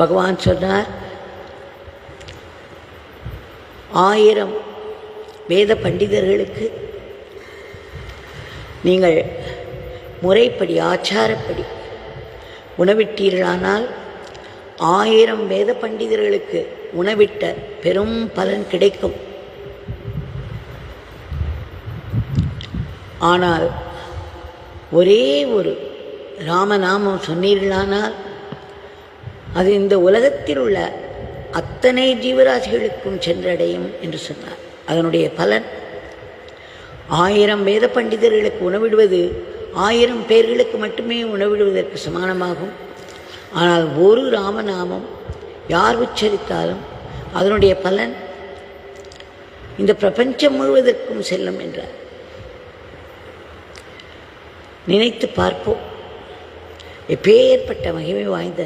பகவான் சொன்னார் ஆயிரம் வேத பண்டிதர்களுக்கு நீங்கள் முறைப்படி ஆச்சாரப்படி உணவிட்டீர்களானால் ஆயிரம் வேத பண்டிதர்களுக்கு உணவிட்ட பெரும் பலன் கிடைக்கும். ஆனால் ஒரே ஒரு ராமநாமம் சொன்னீர்களானால் அது இந்த உலகத்தில் உள்ள அத்தனை ஜீவராசிகளுக்கும் சென்றடையும் என்று சொன்னார். அதனுடைய பலன் ஆயிரம் வேத பண்டிதர்களுக்கு உணவிடுவது ஆயிரம் பேர்களுக்கு மட்டுமே உணவிடுவதற்கு சமானமாகும். ஆனால் ஒரு ராமநாமம் யார் உச்சரித்தாலும் அதனுடைய பலன் இந்த பிரபஞ்சம் முழுவதற்கும் செல்லும் என்றார். நினைத்து பார்ப்போம். எப்பேற்பட்ட மகிமை வாய்ந்த